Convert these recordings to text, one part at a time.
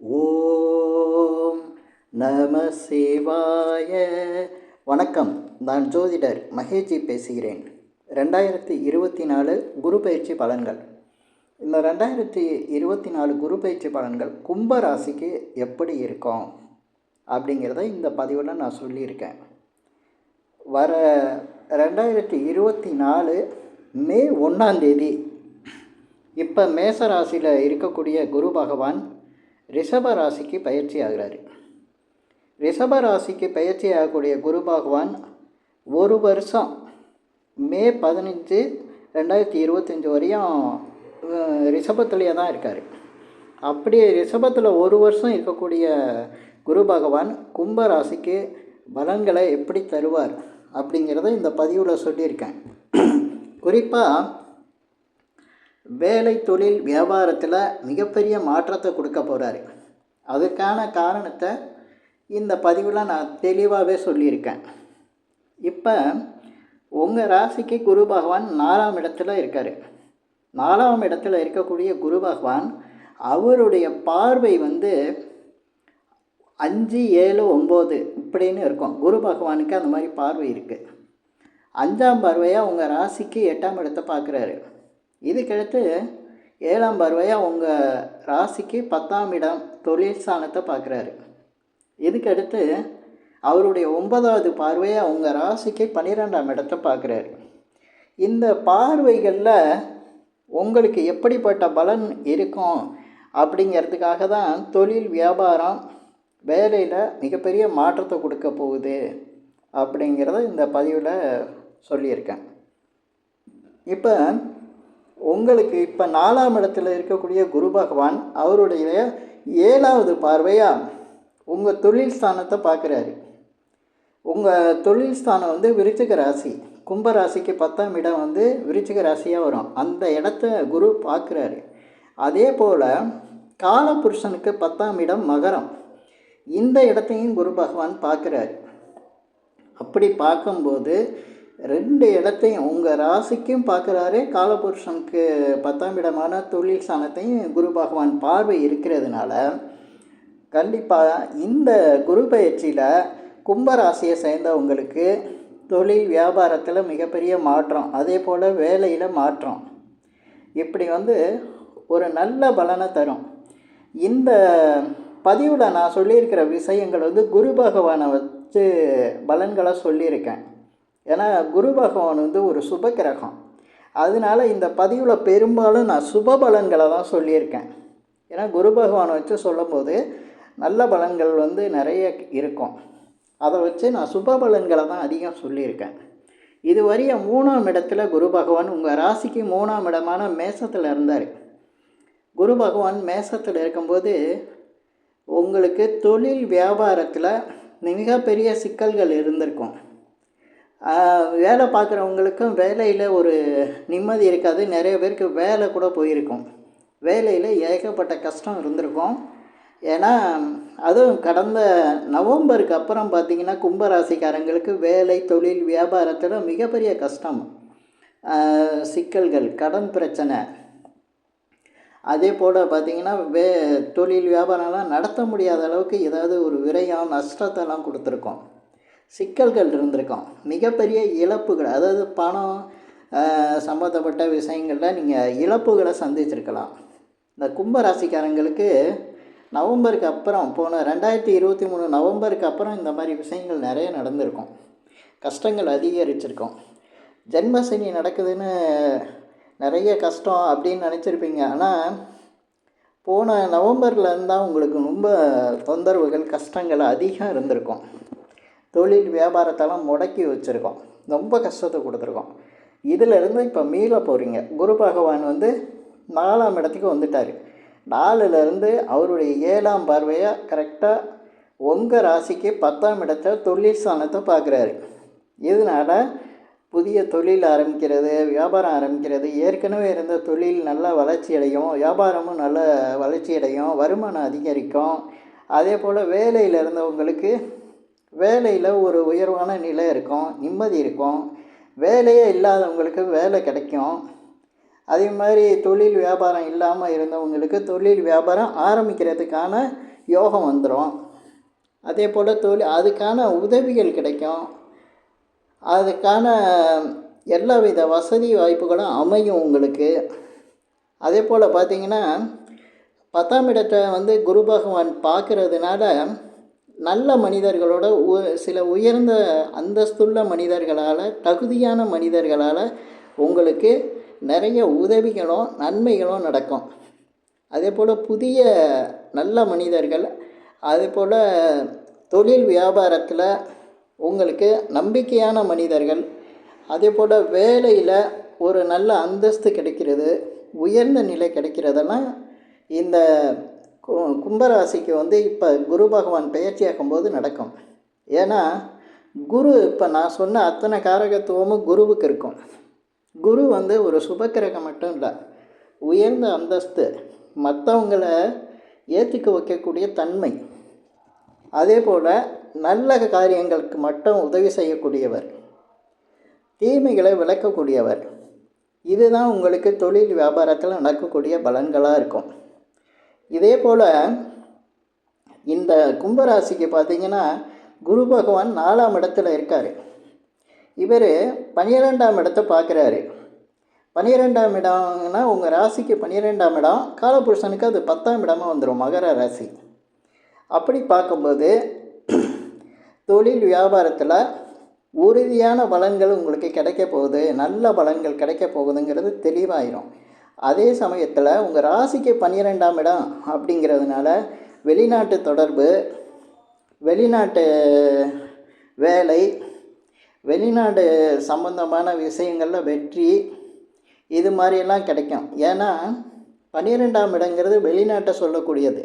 ஓம் நம சிவாய. வணக்கம் நான் ஜோதிடர் மகேஜி பேசுகிறேன். ரெண்டாயிரத்தி இருபத்தி நாலு குரு பயிற்சி பலன்கள். இந்த ரெண்டாயிரத்தி இருபத்தி நாலு குரு பயிற்சி பலன்கள் கும்ப ராசிக்கு எப்படி இருக்கும்? அப்படிங்கிறத இந்த பதிவில் நான் சொல்லியிருக்கேன். வர ரெண்டாயிரத்தி இருபத்தி நாலு மே ஒன்றாந்தேதி இப்போ மேச ராசியில் இருக்கக்கூடிய குரு பகவான் ரிஷப ராசிக்கு பயிற்சி ஆகிறாரு ரிஷப ராசிக்கு பயிற்சி ஆகக்கூடிய குரு பகவான் ஒரு வருஷம் மே பதினஞ்சு ரெண்டாயிரத்தி இருபத்தஞ்சி வரையும் ரிஷபத்துலேயே தான் இருக்கார். அப்படி ரிஷபத்தில் ஒரு வருஷம் இருக்கக்கூடிய குரு பகவான் கும்ப ராசிக்கு பலன்களை எப்படி தருவார் அப்படிங்கிறத இந்த பதிவில் சொல்லியிருக்கேன். குறிப்பாக வேலை தொழில் வியாபாரத்தில் மிகப்பெரிய மாற்றத்தை கொடுக்க போகிறாரு அதுக்கான காரணத்தை இந்த பதிவில் நான் தெளிவாகவே சொல்லியிருக்கேன். இப்போ உங்கள் ராசிக்கு குரு பகவான் நாலாம் இடத்துல இருக்கார். நாலாம் இடத்துல இருக்கக்கூடிய குரு பகவான் அவருடைய பார்வை வந்து அஞ்சு ஏழு ஒம்பது இப்படின்னு இருக்கும். குரு பகவானுக்கு அந்த மாதிரி பார்வை இருக்குது அஞ்சாம் பார்வையாக உங்கள் ராசிக்கு எட்டாம் இடத்தை பார்க்குறாரு. இதுக்கடுத்து ஏழாம் பார்வையாக உங்கள் ராசிக்கு பத்தாம் இடம் தொழில் ஸ்தானத்தை பார்க்குறாரு. இதுக்கடுத்து அவருடைய ஒன்பதாவது பார்வையாக உங்கள் ராசிக்கு பன்னிரெண்டாம் இடத்தை பார்க்குறாரு. இந்த பார்வைகளில் உங்களுக்கு எப்படிப்பட்ட பலன் இருக்கும் அப்படிங்கிறதுக்காக தான் தொழில் வியாபாரம் வேலையில் மிகப்பெரிய மாற்றத்தை கொடுக்க போகுது அப்படிங்கிறத இந்த பதிவில் சொல்லியிருக்கேன். இப்போ உங்களுக்கு இப்போ நாலாம் இடத்துல இருக்கக்கூடிய குரு பகவான் அவருடைய ஏழாவது பார்வையாக உங்கள் தொழில் ஸ்தானத்தை பார்க்குறாரு. உங்கள் தொழில் ஸ்தானம் வந்து விருச்சிக ராசி. கும்ப ராசிக்கு பத்தாம் இடம் வந்து விருச்சிக ராசியாக வரும். அந்த இடத்த குரு பார்க்குறாரு. அதே போல் காலபுருஷனுக்கு பத்தாம் இடம் மகரம். இந்த இடத்தையும் குரு பகவான் பார்க்குறாரு. அப்படி பார்க்கும்போது ரெண்டு இடத்தையும் உங்கள் ராசிக்கும் பார்க்குறாரு. காலபுருஷனுக்கு பத்தாம் இடமான தொழில் ஸ்தானத்தையும் குரு பகவான் பார்வை இருக்கிறதுனால கண்டிப்பாக இந்த குரு பயிற்சியில் கும்பராசியை சேர்ந்தவங்களுக்கு தொழில் வியாபாரத்தில் மிகப்பெரிய மாற்றம் அதே போல் வேலையில் மாற்றம். இப்படி வந்து ஒரு நல்ல பலனை தரும். இந்த பதிவில் நான் சொல்லியிருக்கிற விஷயங்கள் வந்து குரு பகவானை வச்சு பலன்களை சொல்லியிருக்கேன். ஏன்னா குரு பகவான் வந்து ஒரு சுப கிரகம் அதனால் இந்த பதிவில் பெரும்பாலும் நான் சுப பலன்களை தான் சொல்லியிருக்கேன். ஏன்னா குரு பகவானை வச்சு சொல்லும்போது நல்ல பலன்கள் வந்து நிறைய இருக்கும். அதை வச்சு நான் சுப பலன்களை தான் அதிகம் சொல்லியிருக்கேன். இதுவரையும் மூணாம் இடத்துல குரு பகவான் உங்கள் ராசிக்கு மூணாம் இடமான மேசத்தில் இருந்தார். குரு பகவான் மேசத்தில் இருக்கும்போது உங்களுக்கு தொழில் வியாபாரத்தில் மிகப்பெரிய சிக்கல்கள் இருந்திருக்கும். வேலை பார்க்குறவங்களுக்கும் வேலையில் ஒரு நிம்மதி இருக்காது. நிறைய பேருக்கு வேலை கூட போயிருக்கும். வேலையில் ஏகப்பட்ட கஷ்டம் இருந்திருக்கும். ஏன்னா அதுவும் கடந்த நவம்பருக்கு அப்புறம் பார்த்திங்கன்னா கும்பராசிக்காரங்களுக்கு வேலை தொழில் வியாபாரத்தில் மிகப்பெரிய கஷ்டம். சிக்கல்கள் கடன் பிரச்சனை. அதே போல் பார்த்திங்கன்னா வே தொழில் வியாபாரம்லாம் நடத்த முடியாத அளவுக்கு ஏதாவது ஒரு விரயம் நஷ்டத்தெல்லாம் கொடுத்துருக்கோம். சிக்கல்கள் இருந்திருக்கும். மிகப்பெரிய இழப்புகள் அதாவது பணம் சம்மந்தப்பட்ட விஷயங்களில் நீங்கள் இழப்புகளை சந்திச்சிருக்கலாம். இந்த கும்ப ராசிக்காரங்களுக்கு நவம்பருக்கு அப்புறம் போன ரெண்டாயிரத்தி இருபத்தி மூணு நவம்பருக்கு அப்புறம் இந்த மாதிரி விஷயங்கள் நிறைய நடந்திருக்கும். கஷ்டங்கள் அதிகரிச்சிருக்கும். ஜென்மசனி நடக்குதுன்னு நிறைய கஷ்டம் அப்படின்னு நினச்சிருப்பீங்க. ஆனால் போன நவம்பரில் இருந்தால் உங்களுக்கு ரொம்ப தொந்தரவுகள் கஷ்டங்கள் அதிகம் இருந்திருக்கும். தொழில் வியாபாரத்தெல்லாம் முடக்கி வச்சுருக்கோம். ரொம்ப கஷ்டத்தை கொடுத்துருக்கோம். இதிலிருந்து இப்போ மீள போகிறீங்க குரு பகவான் வந்து நாலாம் இடத்துக்கு வந்துட்டார். நாலுலேருந்து அவருடைய ஏழாம் பார்வையாக கரெக்டாக உங்கள் ராசிக்கு பத்தாம் இடத்த தொழில் ஸ்தானத்தை பார்க்குறாரு. இதனால் புதிய தொழில் ஆரம்பிக்கிறது வியாபாரம் ஆரம்பிக்கிறது. ஏற்கனவே இருந்த தொழில் நல்லா வளர்ச்சி அடையும் வியாபாரமும் நல்ல வளர்ச்சி அடையும் வருமானம் அதிகரிக்கும். அதே போல் வேலையில் இருந்தவங்களுக்கு வேலையில் ஒரு உயர்வான நிலை இருக்கும் நிம்மதி இருக்கும். வேலையே இல்லாதவங்களுக்கு வேலை கிடைக்கும். அதே மாதிரி தொழில் வியாபாரம் இல்லாமல் இருந்தவங்களுக்கு தொழில் வியாபாரம் ஆரம்பிக்கிறதுக்கான யோகம் வந்துடும் அதே போல் தொழில் அதுக்கான உதவிகள் கிடைக்கும். அதுக்கான எல்லா வித வசதி வாய்ப்புகளும் அமையும் உங்களுக்கு. அதே போல் பார்த்தீங்கன்னா பத்தாம் இடத்தை வந்து குரு பகவான் பார்க்கறதுனால நல்ல மனிதர்களோட உ சில உயர்ந்த அந்தஸ்துள்ள மனிதர்களால் தகுதியான மனிதர்களால் உங்களுக்கு நிறைய உதவிகளும் நன்மைகளும் நடக்கும். அதே போல் புதிய நல்ல மனிதர்கள் அதே போல் தொழில் வியாபாரத்தில் உங்களுக்கு நம்பிக்கையான மனிதர்கள் அதே போல் வேலையில் ஒரு நல்ல அந்தஸ்து கிடைக்கிறது உயர்ந்த நிலை கிடைக்கிறதெல்லாம் இந்த கும்பராசிக்கு வந்து இப்போ குரு பகவான் பெயர்ச்சியாகும் போது நடக்கும். ஏன்னா குரு இப்போ நான் சொன்ன அத்தனை காரகத்துவமும் குருவுக்கு இருக்கும். குரு வந்து ஒரு சுபக்கிரகம் மட்டும் இல்லை உயர்ந்த அந்தஸ்து மற்றவங்களை ஏற்றுக்க வைக்கக்கூடிய தன்மை. அதே போல் நல்ல காரியங்களுக்கு மட்டும் உதவி செய்யக்கூடியவர். தீமைகளை விளக்கக்கூடியவர். இதுதான் உங்களுக்கு தொழில் வியாபாரத்தில் நடக்கக்கூடிய பலன்களாக இருக்கும். இதே போல் இந்த கும்பராசிக்கு பார்த்தீங்கன்னா குரு பகவான் நாலாம் இடத்துல இருக்கார். இவர் பன்னிரெண்டாம் இடத்தை பார்க்குறாரு. பன்னிரெண்டாம் இடம்னா உங்கள் ராசிக்கு பன்னிரெண்டாம் இடம் காலபுருஷனுக்கு அது பத்தாம் இடமா வந்துடும் மகர ராசி. அப்படி பார்க்கும்போது தொழில் வியாபாரத்தில் உறுதியான பலன்கள் உங்களுக்கு கிடைக்க போகுது நல்ல பலன்கள் கிடைக்க போகுதுங்கிறது தெளிவாயிரும். அதே சமயத்தில் உங்கள் ராசிக்கு பன்னிரெண்டாம் இடம் அப்படிங்கிறதுனால வெளிநாட்டு தொடர்பு வெளிநாட்டு வேலை வெளிநாடு சம்பந்தமான விஷயங்களில் வெற்றி இது மாதிரியெல்லாம் கிடைக்கும். ஏன்னா பன்னிரெண்டாம் இடங்கிறது வெளிநாட்டை சொல்லக்கூடியது.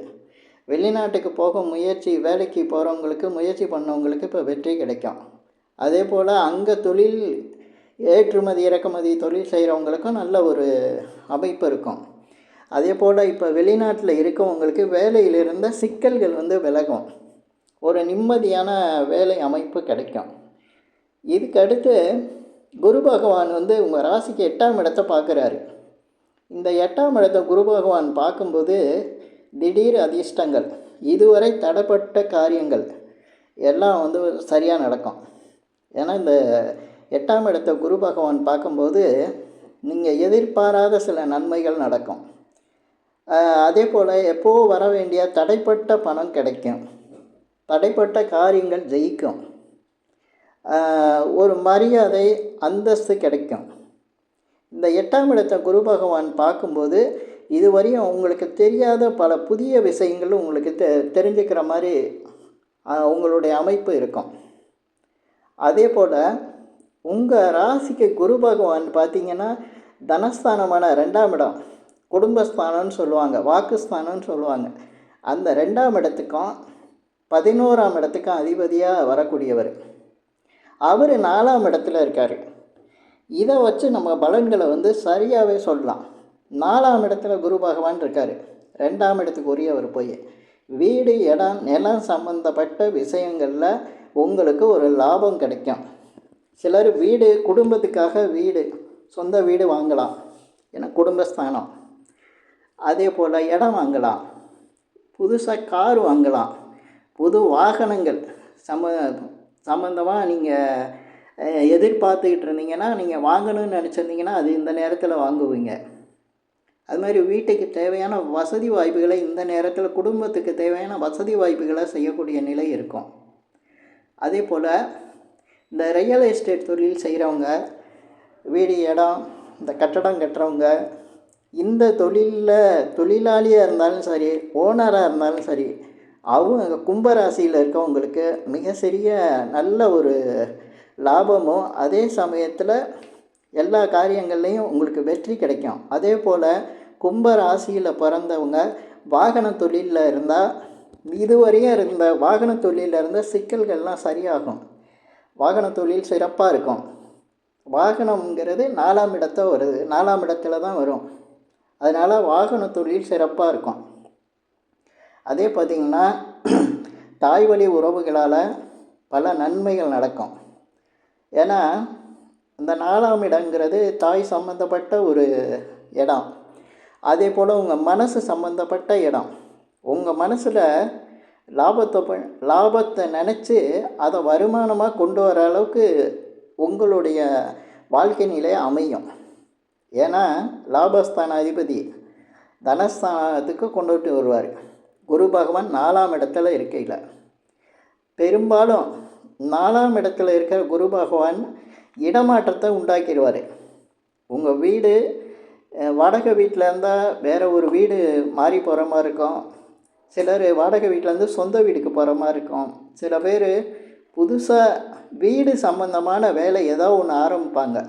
வெளிநாட்டுக்கு போக முயற்சி வேலைக்கு போகிறவங்களுக்கு முயற்சி பண்ணவங்களுக்கு இப்போ வெற்றி கிடைக்கும். அதே போல் அங்கே தொழில் ஏற்றுமதி இறக்குமதி தொழில் செய்கிறவங்களுக்கும் நல்ல ஒரு அமைப்பு இருக்கும். அதே போல் இப்போ வெளிநாட்டில் இருக்கவங்களுக்கு வேலையில் இருந்த சிக்கல்கள் வந்து விலகும். ஒரு நிம்மதியான வேலை அமைப்பு கிடைக்கும். இதுக்கடுத்து குரு பகவான் வந்து உங்கள் ராசிக்கு எட்டாம் இடத்தை பார்க்குறாரு. இந்த எட்டாம் இடத்தை குரு பகவான் பார்க்கும்போது திடீர் அதிர்ஷ்டங்கள் இதுவரை தடைப்பட்ட காரியங்கள் எல்லாம் வந்து சரியாக நடக்கும். ஏன்னா இந்த எட்டாம் இடத்த குரு பகவான் பார்க்கும்போது நீங்கள் எதிர்பாராத சில நன்மைகள் நடக்கும். அதே போல் எப்போ வர வேண்டிய தடைப்பட்ட பணம் கிடைக்கும். தடைப்பட்ட காரியங்கள் ஜெயிக்கும். ஒரு மரியாதை அந்தஸ்து கிடைக்கும். இந்த எட்டாம் இடத்தை குரு பகவான் பார்க்கும்போது இதுவரையும் உங்களுக்கு தெரியாத பல புதிய விஷயங்களும் உங்களுக்கு தெ தெரிஞ்சுக்கிற மாதிரி உங்களுடைய அமைப்பு இருக்கும். அதே போல் உங்கள் ராசிக்கு குரு பகவான் பார்த்தீங்கன்னா தனஸ்தானமான ரெண்டாம் இடம். குடும்பஸ்தானம்னு சொல்லுவாங்க வாக்குஸ்தானம்னு சொல்லுவாங்க. அந்த ரெண்டாம் இடத்துக்கும் பதினோராம் இடத்துக்கும் அதிபதியாக வரக்கூடியவர். அவர் நாலாம் இடத்துல இருக்கார். இதை வச்சு நம்ம பலன்களை வந்து சரியாகவே சொல்லலாம். நாலாம் இடத்துல குரு பகவான் இருக்கார். ரெண்டாம் இடத்துக்கு உரியவர் போய். வீடு இடம் நிலம் சம்பந்தப்பட்ட விஷயங்களில் உங்களுக்கு ஒரு லாபம் கிடைக்கும். சிலர் வீடு குடும்பத்துக்காக வீடு சொந்த வீடு வாங்கலாம். ஏன்னா குடும்பஸ்தானம். அதே போல் இடம் வாங்கலாம். புதுசாக கார் வாங்கலாம். புது வாகனங்கள். சம சம்மந்தமாக நீங்கள் எதிர்பார்த்துக்கிட்டு இருந்தீங்கன்னா நீங்கள் வாங்கணும்னு நினச்சிருந்தீங்கன்னா அது இந்த நேரத்தில் வாங்குவீங்க. அது மாதிரி வீட்டுக்கு தேவையான வசதி வாய்ப்புகளை இந்த நேரத்தில் குடும்பத்துக்கு தேவையான வசதி வாய்ப்புகளை செய்யக்கூடிய நிலை இருக்கும். அதே போல் இந்த ரியல் எஸ்டேட் தொழில் செய்கிறவங்க வீடு இடம் இந்த கட்டடம் கட்டுறவங்க இந்த தொழிலில் தொழிலாளியாக இருந்தாலும் சரி ஓனராக இருந்தாலும் சரி அவங்க கும்பராசியில் இருக்கவங்களுக்கு மிக சிறிய நல்ல ஒரு லாபமும் அதே சமயத்தில் எல்லா காரியங்கள்லேயும் உங்களுக்கு வெற்றி கிடைக்கும். அதே போல் கும்ப ராசியில் பிறந்தவங்க வாகன தொழிலில் இருந்தால் இதுவரையும் இருந்த வாகன தொழிலில் இருந்த சிக்கல்கள்லாம் சரியாகும். வாகன தொழில் சிறப்பாக இருக்கும். வாகனம்ங்கிறது நாலாம் இடத்த வருது நாலாம் இடத்துல தான் வரும். அதனால் வாகன தொழில் சிறப்பாக இருக்கும். அதே பார்த்திங்கன்னா தாய் வழி உறவுகளால் பல நன்மைகள் நடக்கும். ஏன்னா இந்த நாலாம் இடங்கிறது தாய் சம்மந்தப்பட்ட ஒரு இடம். அதே போல் உங்கள் மனசு சம்மந்தப்பட்ட இடம். உங்கள் மனசில் லாபத்தை ப- லாபத்தை நினச்சி அதை வருமானமாக கொண்டு வர அளவுக்கு உங்களுடைய வாழ்க்கை நிலை அமையும். ஏன்னா லாபஸ்தான அதிபதி தனஸ்தானத்துக்கு கொண்டுட்டு வருவார். குரு பகவான் நாலாம் இடத்துல இருக்கையில். பெரும்பாலும் நாலாம் இடத்துல இருக்கிற குரு பகவான் இடமாற்றத்தை உண்டாக்கிடுவார். உங்கள் வீடு அஹ், வாடகை வீட்டில் இருந்தால் வேறு ஒரு வீடு மாறி போகிற மாதிரி இருக்கும். சிலர் வாடகை வீட்டிலேருந்து சொந்த வீட்டுக்கு போகிற மாதிரி இருக்கும். சில பேர் புதுசாக வீடு சம்மந்தமான வேலை ஏதோ ஒன்று ஆரம்பிப்பாங்க.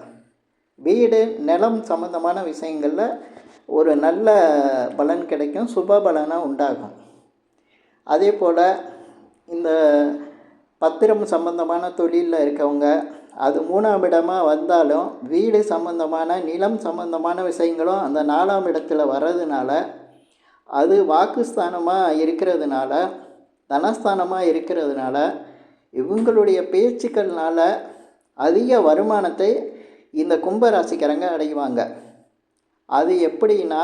வீடு நிலம் சம்மந்தமான விஷயங்களில் ஒரு நல்ல பலன் கிடைக்கும் சுப பலனாக உண்டாகும். அதே போல் இந்த பத்திரம் சம்பந்தமான தொழிலில் இருக்கவங்க அது மூணாம் இடமாக வந்தாலும் வீடு சம்பந்தமான நிலம் சம்பந்தமான விஷயங்களும் அந்த நாலாம் இடத்துல வர்றதுனால அது வாக்குஸ்தானமாக இருக்கிறதுனால தனஸ்தானமாக இருக்கிறதுனால இவங்களுடைய பேச்சுக்கள்னால அதிக வருமானத்தை இந்த கும்பராசிக்காரங்க அடைவாங்க. அது எப்படின்னா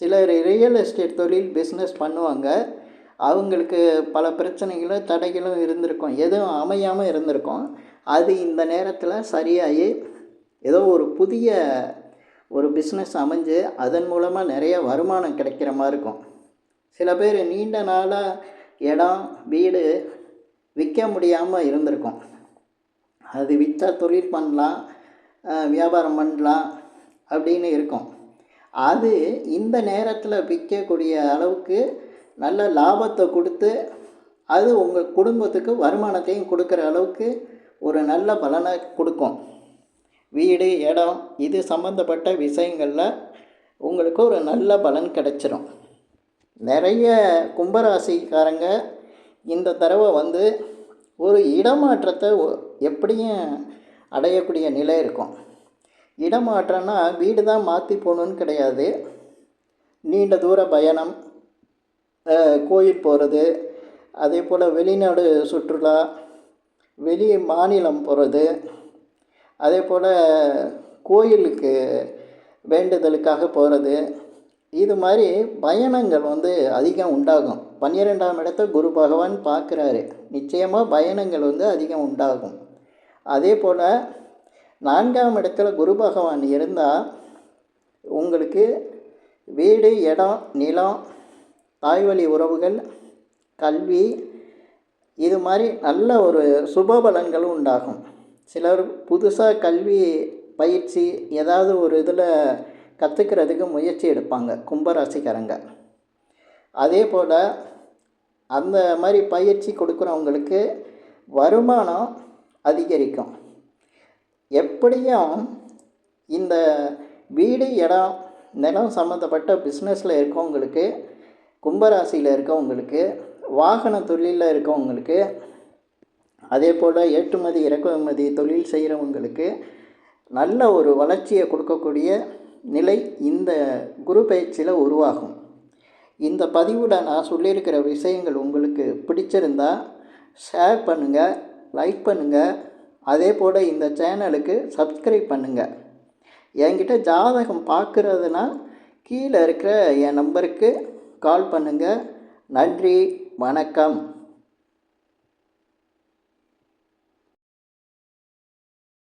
சிலர் ரியல் எஸ்டேட் தொழில் பிஸ்னஸ் பண்ணுவாங்க. அவங்களுக்கு பல பிரச்சனைகளும் தடைகளும் இருந்திருக்கும். எதுவும் அமையாமல் இருந்திருக்கும். அது இந்த நேரத்தில் சரியாகி ஏதோ ஒரு புதிய ஒரு பிஸ்னஸ் அமைஞ்சு அதன் மூலமாக நிறைய வருமானம் கிடைக்கிற மாதிரி இருக்கும். சில பேர் நீண்ட நாளாக இடம் வீடு விற்க முடியாமல் இருந்திருக்கும். அது விற்றா தொழில் பண்ணலாம் வியாபாரம் பண்ணலாம் அப்படின்னு இருக்கும். அது இந்த நேரத்தில் விற்கக்கூடிய அளவுக்கு நல்ல லாபத்தை கொடுத்து அது உங்கள் குடும்பத்துக்கு வருமானத்தையும் கொடுக்குற அளவுக்கு ஒரு நல்ல பலனை கொடுக்கும். வீடு இடம் இது சம்மந்தப்பட்ட விஷயங்களில் உங்களுக்கு ஒரு நல்ல பலன் கிடைச்சிரும். நிறைய கும்பராசிக்காரங்க இந்த தடவை வந்து ஒரு இடமாற்றத்தை ஒ- எப்படியும் அடையக்கூடிய நிலை இருக்கும். இடமாற்றம்னா வீடு தான் மாற்றி போகணுன்னு கிடையாது. நீண்ட தூர பயணம் கோயில் போகிறது அதே போல் வெளிநாடு சுற்றுலா வெளி மாநிலம் போகிறது அதே போல் கோயிலுக்கு வேண்டுதலுக்காக போகிறது இது மாதிரி பயணங்கள் வந்து அதிகம் உண்டாகும். பன்னிரெண்டாம் இடத்தை குரு பகவான் பார்க்குறாரு. நிச்சயமாக பயணங்கள் வந்து அதிகம் உண்டாகும். அதே போல் நான்காம் இடத்துல குரு பகவான் இருந்தால் உங்களுக்கு வீடு இடம் நிலம் தாய்வழி உறவுகள் கல்வி இது மாதிரி நல்ல ஒரு சுபபலங்களும் உண்டாகும். சிலர் புதுசாக கல்வி பயிற்சி ஏதாவது ஒரு இதில் கற்றுக்கிறதுக்கு முயற்சி எடுப்பாங்க கும்பராசிக்காரங்க. அதே போல் அந்த மாதிரி பயிற்சி கொடுக்குறவங்களுக்கு வருமானம் அதிகரிக்கும். எப்படியும் இந்த வீடு இடம் நிலம் சம்மந்தப்பட்ட பிஸ்னஸில் இருக்கவங்களுக்கு கும்பராசியில் இருக்கவங்களுக்கு வாகன தொழிலில் இருக்கவங்களுக்கு அதே போல் ஏற்றுமதி இறக்குமதி தொழில் செய்கிறவங்களுக்கு நல்ல ஒரு வளர்ச்சியை கொடுக்கக்கூடிய நிலை இந்த குரு பயிற்சியில் உருவாகும். இந்த பதிவில் நான் சொல்லியிருக்கிற விஷயங்கள் உங்களுக்கு பிடிச்சிருந்தா ஷேர் பண்ணுங்கள் லைக் பண்ணுங்கள் அதே போல் இந்த சேனலுக்கு சப்ஸ்கிரைப் பண்ணுங்கள் என்கிட்ட ஜாதகம் பார்க்குறதுனா கீழே இருக்கிற என் நம்பருக்கு கால் பண்ணுங்கள் நன்றி வணக்கம்.